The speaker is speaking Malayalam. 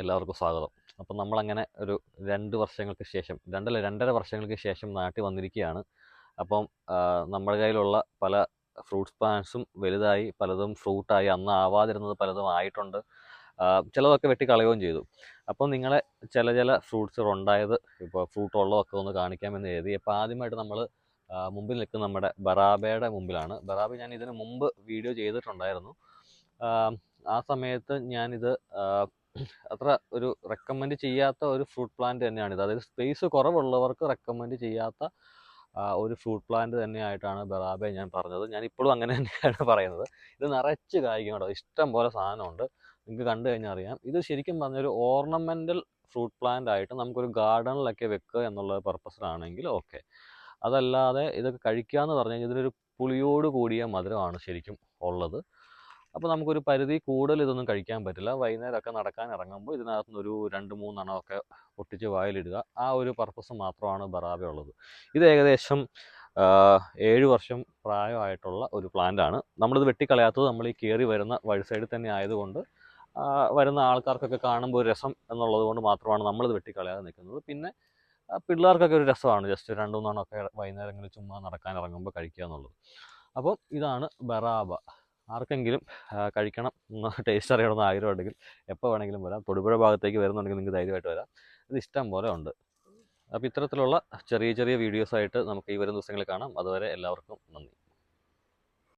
എല്ലാവർക്കും സ്വാഗതം. അപ്പം നമ്മളങ്ങനെ ഒരു രണ്ട് വർഷങ്ങൾക്ക് ശേഷം രണ്ടല്ല രണ്ടര വർഷങ്ങൾക്ക് ശേഷം നാട്ടിൽ വന്നിരിക്കുകയാണ്. അപ്പം നമ്മുടെ കയ്യിലുള്ള പല ഫ്രൂട്ട്സ് പ്ലാന്റ്സും വലുതായി പലതും ഫ്രൂട്ടായി അന്ന് ആവാതിരുന്നത് പലതും ആയിട്ടുണ്ട്. ചിലതൊക്കെ വെട്ടി കളയുകയും ചെയ്തു. അപ്പം നിങ്ങളെ ചില ചില ഫ്രൂട്ട്സ് ഉണ്ടായത് ഇപ്പോൾ ഫ്രൂട്ട് ഉള്ളതൊക്കെ ഒന്ന് കാണിക്കാമെന്ന് എഴുതി അപ്പോൾ ആദ്യമായിട്ട് നമ്മൾ മുമ്പിൽ നിൽക്കുന്ന നമ്മുടെ ബറാബയുടെ മുമ്പിലാണ്. ബറാബ ഞാൻ ഇതിന് മുമ്പ് വീഡിയോ ചെയ്തിട്ടുണ്ടായിരുന്നു. ആ, സമയത്ത് ഞാനിത് അത്ര ഒരു റെക്കമെൻഡ് ചെയ്യാത്ത ഒരു ഫ്രൂട്ട് പ്ലാന്റ് തന്നെയാണിത്. അതായത് സ്പേസ് കുറവുള്ളവർക്ക് റെക്കമെൻഡ് ചെയ്യാത്ത ഒരു ഫ്രൂട്ട് പ്ലാന്റ് തന്നെയായിട്ടാണ് ബറാബെ ഞാൻ പറഞ്ഞത്. ഞാൻ ഇപ്പോഴും അങ്ങനെ തന്നെയാണ് പറയുന്നത്. ഇത് നിറച്ച് കായ്ക്കും ഇഷ്ടം പോലെ സാധനമുണ്ട്. നിങ്ങൾക്ക് കണ്ടു കഴിഞ്ഞാൽ അറിയാം. ഇത് ശരിക്കും പറഞ്ഞൊരു ഓർണമെന്റൽ ഫ്രൂട്ട് പ്ലാന്റ് ആയിട്ട് നമുക്കൊരു ഗാർഡനിലൊക്കെ വെക്കുക എന്നുള്ള പർപ്പസിലാണെങ്കിൽ ഓക്കെ അതല്ലാതെ ഇതൊക്കെ കഴിക്കുക എന്ന് പറഞ്ഞു കഴിഞ്ഞാൽ ഇതിനൊരു പുളിയോട് കൂടിയ മധുരമാണ് ശരിക്കും ഉള്ളത്. അപ്പോൾ നമുക്കൊരു പരിധി കൂടുതൽ ഇതൊന്നും കഴിക്കാൻ പറ്റില്ല. വൈകുന്നേരമൊക്കെ നടക്കാൻ ഇറങ്ങുമ്പോൾ ഇതിനകത്തുനിന്ന് ഒരു രണ്ട് മൂന്നെണ്ണമൊക്കെ പൊട്ടിച്ച് വായിലിടുക. ആ ഒരു പർപ്പസ് മാത്രമാണ് ബറാബ ഉള്ളത്. ഇത് ഏകദേശം ഏഴ് വർഷം പ്രായമായിട്ടുള്ള ഒരു പ്ലാന്റ് ആണ്. നമ്മളിത് വെട്ടിക്കളയാത്തത് നമ്മൾ ഈ കയറി വരുന്ന വഴി സൈഡിൽ തന്നെ ആയതുകൊണ്ട് വരുന്ന ആൾക്കാർക്കൊക്കെ കാണുമ്പോൾ ഒരു രസം എന്നുള്ളത് കൊണ്ട് മാത്രമാണ് നമ്മളിത് വെട്ടിക്കളയാതെ നിൽക്കുന്നത്. പിന്നെ പിള്ളേർക്കൊക്കെ ഒരു രസമാണ്. ജസ്റ്റ് രണ്ട് മൂന്നെണ്ണമൊക്കെ വൈകുന്നേരങ്ങളിൽ ചുമ്മാ നടക്കാൻ ഇറങ്ങുമ്പോൾ കഴിക്കുക എന്നുള്ളത്. അപ്പം ഇതാണ് ബറാബ ആർക്കെങ്കിലും കഴിക്കണം ടേസ്റ്റ് അറിയണമെന്ന് ആഗ്രഹം ഉണ്ടെങ്കിൽ എപ്പോൾ വേണമെങ്കിലും വരാം. തൊടുപുഴ ഭാഗത്തേക്ക് വരുന്നുണ്ടെങ്കിൽ നിങ്ങൾക്ക് ധൈര്യമായിട്ട് വരാം. ഇത് ഇഷ്ടം പോലെ ഉണ്ട്. അപ്പോൾ ഇത്തരത്തിലുള്ള ചെറിയ ചെറിയ വീഡിയോസായിട്ട് നമുക്ക് ഈ വരുന്ന ദിവസങ്ങളിൽ കാണാം. അതുവരെ എല്ലാവർക്കും നന്ദി.